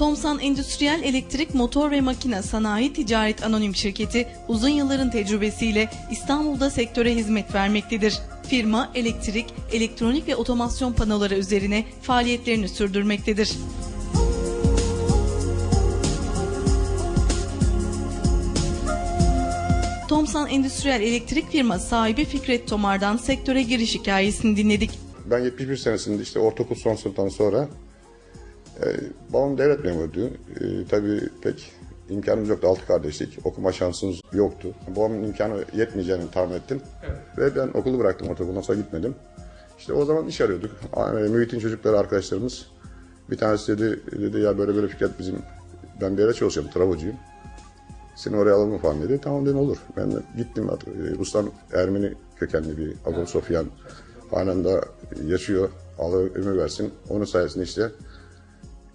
Tomsan Endüstriyel Elektrik Motor ve Makine Sanayi Ticaret Anonim Şirketi uzun yılların tecrübesiyle İstanbul'da sektöre hizmet vermektedir. Firma elektrik, elektronik ve otomasyon panoları üzerine faaliyetlerini sürdürmektedir. Tomsan Endüstriyel Elektrik firması sahibi Fikret Tomar'dan sektöre giriş hikayesini dinledik. Ben 71 senesinde işte ortaokul son sınıftan sonra e, babam devlet memuruydu. E, tabii pek imkanımız yoktu. Altı kardeşlik. Okuma şansımız yoktu. Babamın imkanı yetmeyeceğini tahmin ettim. Ve ben okulu bıraktım ortaokuldan sonra gitmedim. İşte o zaman iş arıyorduk. E, Mühit'in çocukları arkadaşlarımız. Bir tanesi dedi, dedi ya böyle böyle Fikret bizim ben bir yere çalışıyorum, travacıyım. Seni oraya alalım falan dedi. Tamam dedim olur. Ben de gittim. E, Ruslan Ermeni kökenli bir Adol Sofyan. Halen yaşıyor. Allah ömür versin. Onun sayesinde işte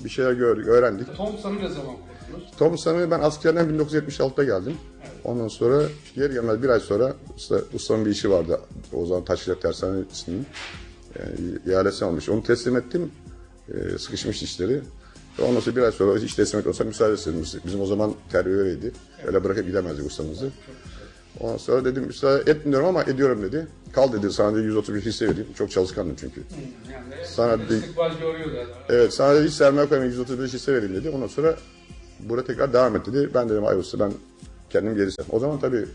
bir şeyler gördük, öğrendik. Thompson'ı ne zaman kurdunuz? Thompson'ı ben askerden 1976'da geldim. Ondan sonra yer gelmez bir ay sonra usta, ustanın bir işi vardı. O zaman Taşkent Tersanesi'nin yani ihalesi almış. Onu teslim ettim. Ee, sıkışmış işleri. Ondan sonra bir ay sonra iş teslim et olsa müsaade istedim. Bizim o zaman terbiye öyleydi. Öyle bırakıp gidemezdik ustamızı. Ondan sonra dedim müsaade etmiyorum ama ediyorum dedi. Kal dedi sana dedi 131 hisse vereyim. Çok çalışkandım çünkü. Yani Sana herhalde. Evet sana dedi hiç sermaye koymayın 135 hisse vereyim dedi. Ondan sonra burada tekrar devam et dedi. Ben dedim ay usta ben kendim gerisem. O zaman tabii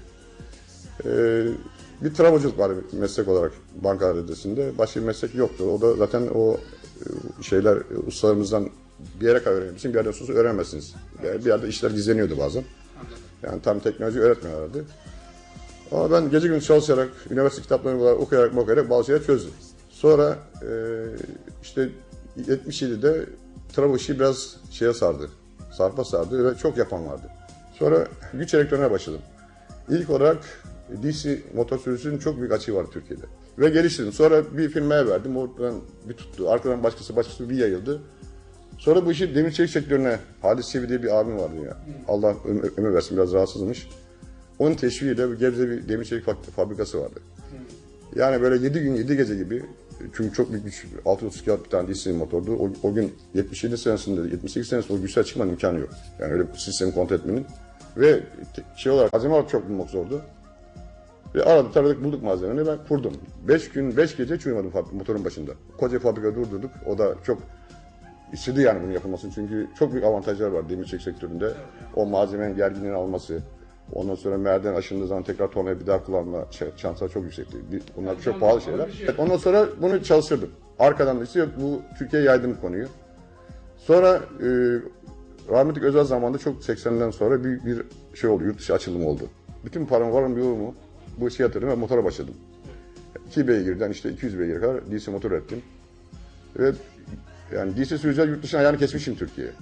e, bir travacılık var meslek olarak bankalar adresinde. Başka bir meslek yoktu. O da zaten o şeyler ustalarımızdan bir yere kadar öğrenmişsin, bir yerden sonra öğrenmezsiniz. Yani bir yerde işler gizleniyordu bazen. Yani tam teknoloji öğretmiyorlardı. Ama ben gece gündüz çalışarak, üniversite kitaplarını okuyarak, okuyarak bazı şeyler çözdüm. Sonra e, işte 77'de trafo işi biraz şeye sardı. Sarpa sardı ve çok yapan vardı. Sonra güç elektronika başladım. İlk olarak DC motor sürücüsünün çok büyük açığı var Türkiye'de. Ve geliştirdim. Sonra bir firmaya verdim. Oradan bir tuttu. Arkadan başkası başkası bir yayıldı. Sonra bu işi demir çelik sektörüne Halis Çevi diye bir abim vardı ya. Allah ömür versin biraz rahatsızmış. Onun teşviğiyle Gebze bir demir çelik fab- fabrikası vardı. Yani böyle 7 gün 7 gece gibi çünkü çok büyük güç 630 kW bir tane DC motordu. O, o gün 77 senesinde 78 senesinde o güçler çıkmanın imkanı yok. Yani öyle bir sistemi kontrol etmenin. Ve şey olarak malzeme olarak çok bulmak zordu. Ve aradık taradık bulduk malzemeni ben kurdum. 5 gün 5 gece hiç uyumadım motorun başında. Koca fabrika durdurduk. O da çok istedi yani bunun yapılmasını çünkü çok büyük avantajlar var demir çelik sektöründe. O malzemenin gerginliğini alması, ondan sonra merdiven aşındığı zaman tekrar tornaya bir daha kullanma ş- şansları çok yüksekti. Bunlar çok pahalı şeyler. Evet, ondan sonra bunu çalıştırdım. Arkadan da işte bu Türkiye'ye yaydım konuyu. Sonra e, rahmetli özel zamanda çok 80'den sonra bir, bir şey oldu, yurt dışı açılım oldu. Bütün paramı varım yoğumu bu işe yatırdım ve motora başladım. 2 beygirden işte 200 beygire kadar DC motor ürettim. Ve yani DC sürücüler yurt dışına ayağını kesmişim Türkiye'ye.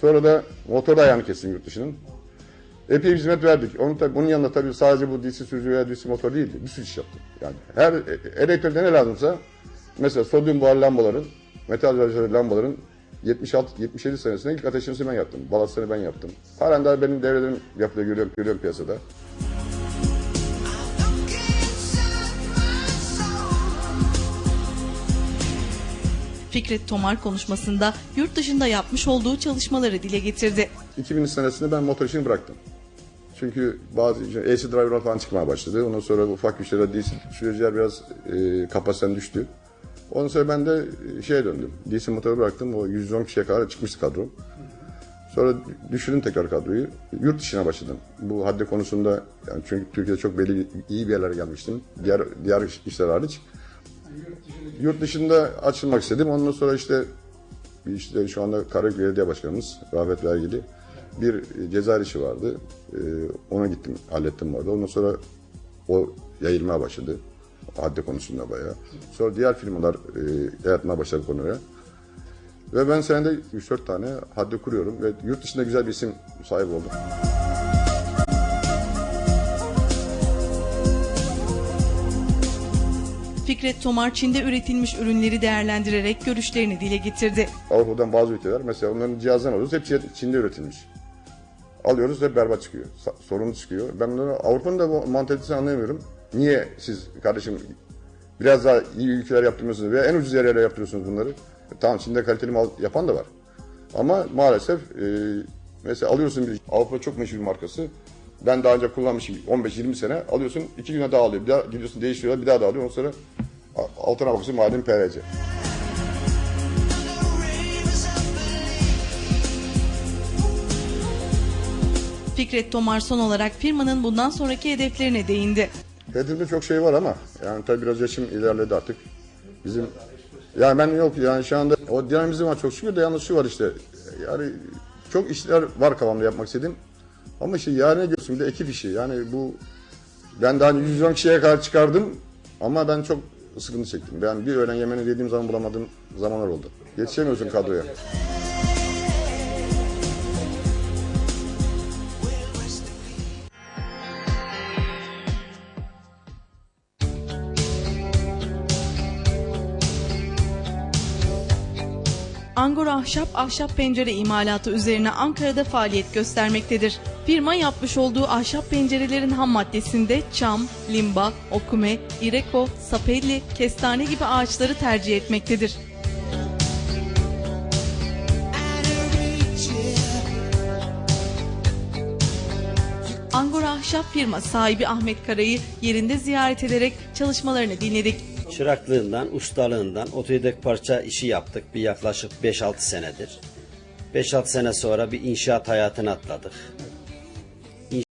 Sonra da motorda ayağını kestim yurt dışının. Epey hizmet verdik. Onun, tabii, bunun yanında tabii sadece bu DC sürücü veya DC motor değildi. Bir sürü iş yaptım. Yani her e, elektrikte ne lazımsa mesela sodyum buhar lambaların, metal rajları lambaların 76-77 senesinde ilk ateşini ben yaptım. Balastını ben yaptım. Halen daha benim devrelerim yapılıyor görüyorum, görüyorum piyasada. Fikret Tomar konuşmasında yurt dışında yapmış olduğu çalışmaları dile getirdi. 2000 senesinde ben motor işini bıraktım. Çünkü bazı işte AC driver falan çıkmaya başladı. Ondan sonra ufak güçlere DC sürücüler biraz e, kapasiten düştü. Ondan sonra ben de e, şeye döndüm. DC motoru bıraktım. O 110 kişiye kadar çıkmıştı kadro. Sonra düşürdüm tekrar kadroyu. Yurt dışına başladım. Bu hadde konusunda yani çünkü Türkiye'de çok belli iyi bir yerlere gelmiştim. Diğer diğer işler hariç. Yurt dışında açılmak istedim. Ondan sonra işte işte şu anda Karabük Belediye Başkanımız Rafet Vergili bir e, Cezayir işi vardı. Ee, ona gittim, hallettim orada. Ondan sonra o yayılmaya başladı. Hadde konusunda bayağı. Sonra diğer firmalar e, başladı konuya. Ve ben senede 3-4 tane hadde kuruyorum ve yurt dışında güzel bir isim sahibi oldum. Fikret Tomar Çin'de üretilmiş ürünleri değerlendirerek görüşlerini dile getirdi. Avrupa'dan bazı ülkeler mesela onların cihazlarını alıyoruz. Hepsi Çin'de üretilmiş. Alıyoruz hep berbat çıkıyor. Sorunlu çıkıyor. Ben Avrupa'nın da bu mantalitesini anlayamıyorum. Niye siz kardeşim biraz daha iyi ülkeler yaptırmıyorsunuz veya en ucuz yerlere yaptırıyorsunuz bunları? E, tamam Çin'de kaliteli mal yapan da var. Ama maalesef e, mesela alıyorsun bir Avrupa çok meşhur bir markası. Ben daha önce kullanmışım 15-20 sene. Alıyorsun iki güne daha alıyor. Bir daha gidiyorsun değiştiriyorlar bir daha da alıyor. Ondan sonra altına bakıyorsun madem PVC. Fikret Tomar son olarak firmanın bundan sonraki hedeflerine değindi. Hedefimde çok şey var ama yani tabii biraz yaşım ilerledi artık. Bizim yani ben yok yani şu anda o dinamizm var çok şükür de yalnız şu var işte yani çok işler var kafamda yapmak istediğim. Ama işte yarına görsün de ekip işi yani bu ben daha 110 kişiye kadar çıkardım ama ben çok sıkıntı çektim. Ben bir öğlen yemeğini yediğim zaman bulamadığım zamanlar oldu. Yetişemiyorsun kadroya. Angora Ahşap, ahşap pencere imalatı üzerine Ankara'da faaliyet göstermektedir. Firma yapmış olduğu ahşap pencerelerin ham maddesinde çam, limba, okume, ireko, sapelli, kestane gibi ağaçları tercih etmektedir. Angora Ahşap firma sahibi Ahmet Kara'yı yerinde ziyaret ederek çalışmalarını dinledik. Çıraklığından, ustalığından otodidakt parça işi yaptık bir yaklaşık 5-6 senedir. 5-6 sene sonra bir inşaat hayatına atladık.